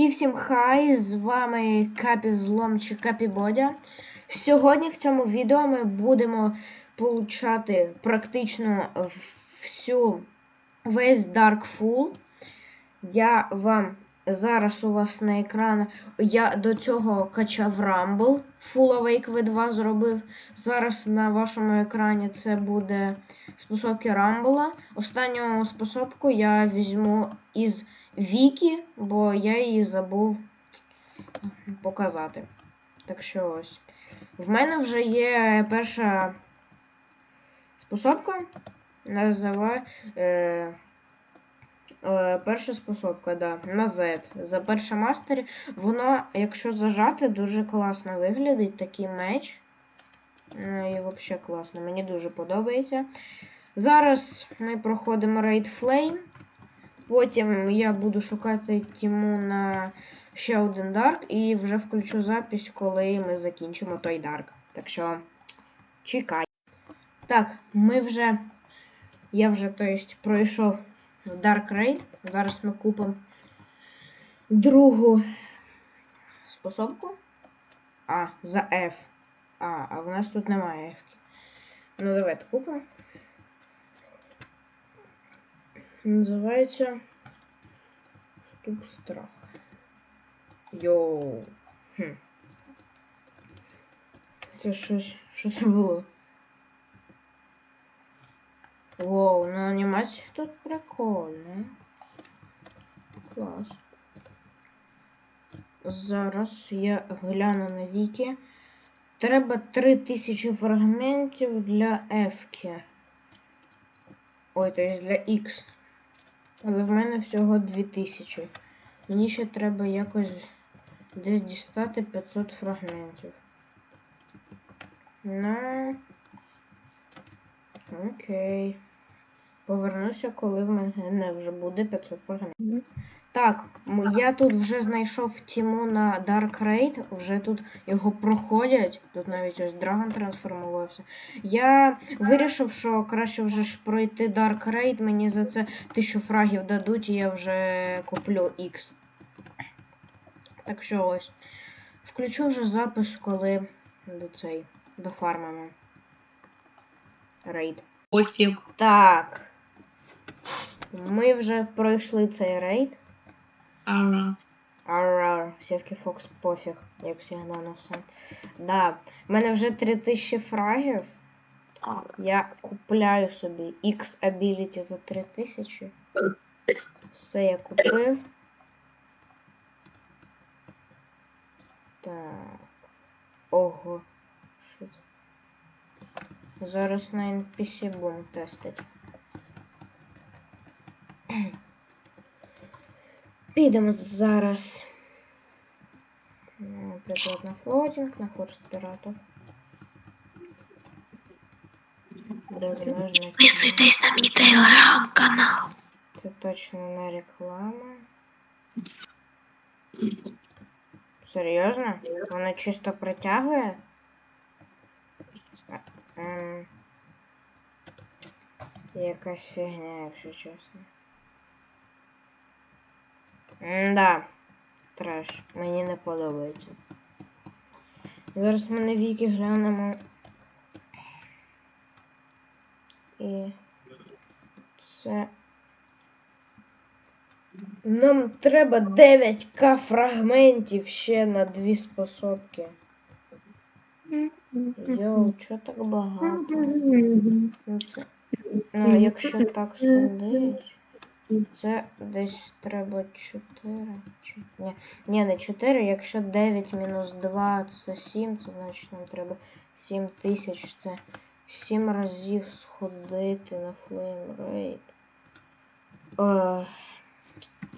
І всім хай, з вами Капі Злом чи Капі Бодя. Сьогодні в цьому відео ми будемо получати практично всю весь Dark Full. Я вам зараз у вас на екран. Я до цього качав Rumble. Full Awake V2 зробив. Зараз на вашому екрані це буде способки Rumble. Останню способку я візьму із Вікі, бо я її забув показати. Так що ось. В мене вже є перша способка. Називає. Е, е, перша способка, да, на Z. За перше мастері. Воно, якщо зажати, дуже класно виглядить такий меч. Ну і взагалі класно. Мені дуже подобається. Зараз ми проходимо Raid Flame. Потім я буду шукати Тіму на ще один Дарк і вже включу запись, коли ми закінчимо той Дарк. Так що чекай. Так, ми вже. Я вже, то есть, пройшов Dark Raid. Зараз ми купимо другу способку. А, за F. А, а в нас тут немає F. Ну, давайте купимо. Називається Ступ страх. Йоу. Хм. Це щось. Що це було? Воу, ну анімація тут прикольна. Клас. Зараз я гляну на віки. Треба 3000 фрагментів для F-ки. Ой, то есть для X. Але в мене всього 2000. Мені ще треба якось десь дістати 500 фрагментів. Ну. Окей. Повернуся, коли в мене вже буде 500 фрагментів. Так, я тут вже знайшов тіму на Dark Raid, вже тут його проходять. Тут навіть ось Драгон трансформувався. Я вирішив, що краще вже ж пройти Dark Raid, мені за це 1000 фрагів дадуть, і я вже куплю X. Так що ось. Включу вже запис, коли до цей дофармимо. Рейд. Пофіг. Так. Ми вже пройшли цей рейд. Ара. Арар, Сєвки Фокс пофіг, як завжди на все. Да, в мене вже 3000 фрагів. Я купляю собі X Ability за 3000. Все я купив. Так. Ого. Що це? Зараз на NPC будемо тестити. Підемо зараз. Ну, Наприклад, на флотінг, на форст пірату. Підписуйтесь на мій телеграм-канал. Це точно не реклама. Серйозно? Вона чисто притягує? Ем, якась фігня, якщо чесно. Да. Треш. Мені не подобається. Зараз ми на віки глянемо. І це. Нам треба 9к фрагментів ще на дві способки. Йоу, чо так багато? Ну, це... ну якщо так судиш, це десь треба 4. Чи... Ні, ні, не 4. Якщо 9 мінус 2 це 7, це значить нам треба 7 тисяч. Це 7 разів сходити на Raid.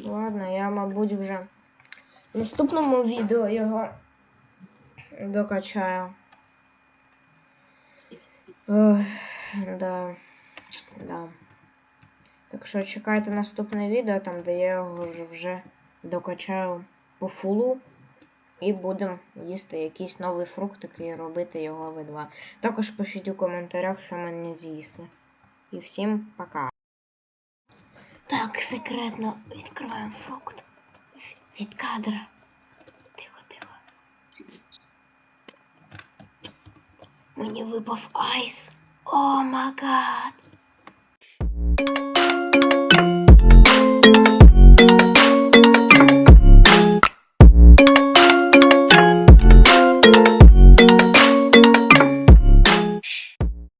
Ладно, я, мабуть, вже в наступному відео його докачаю. Ох, да. Да. Так що чекайте наступне відео, там, де я його вже, докачаю по фулу. І будемо їсти якісь нові фруктики і робити його в 2. Також пишіть у коментарях, що мені з'їсти. І всім пока. Так, секретно відкриваємо фрукт. Від кадра. Тихо, тихо. Мені випав айс. О май гад.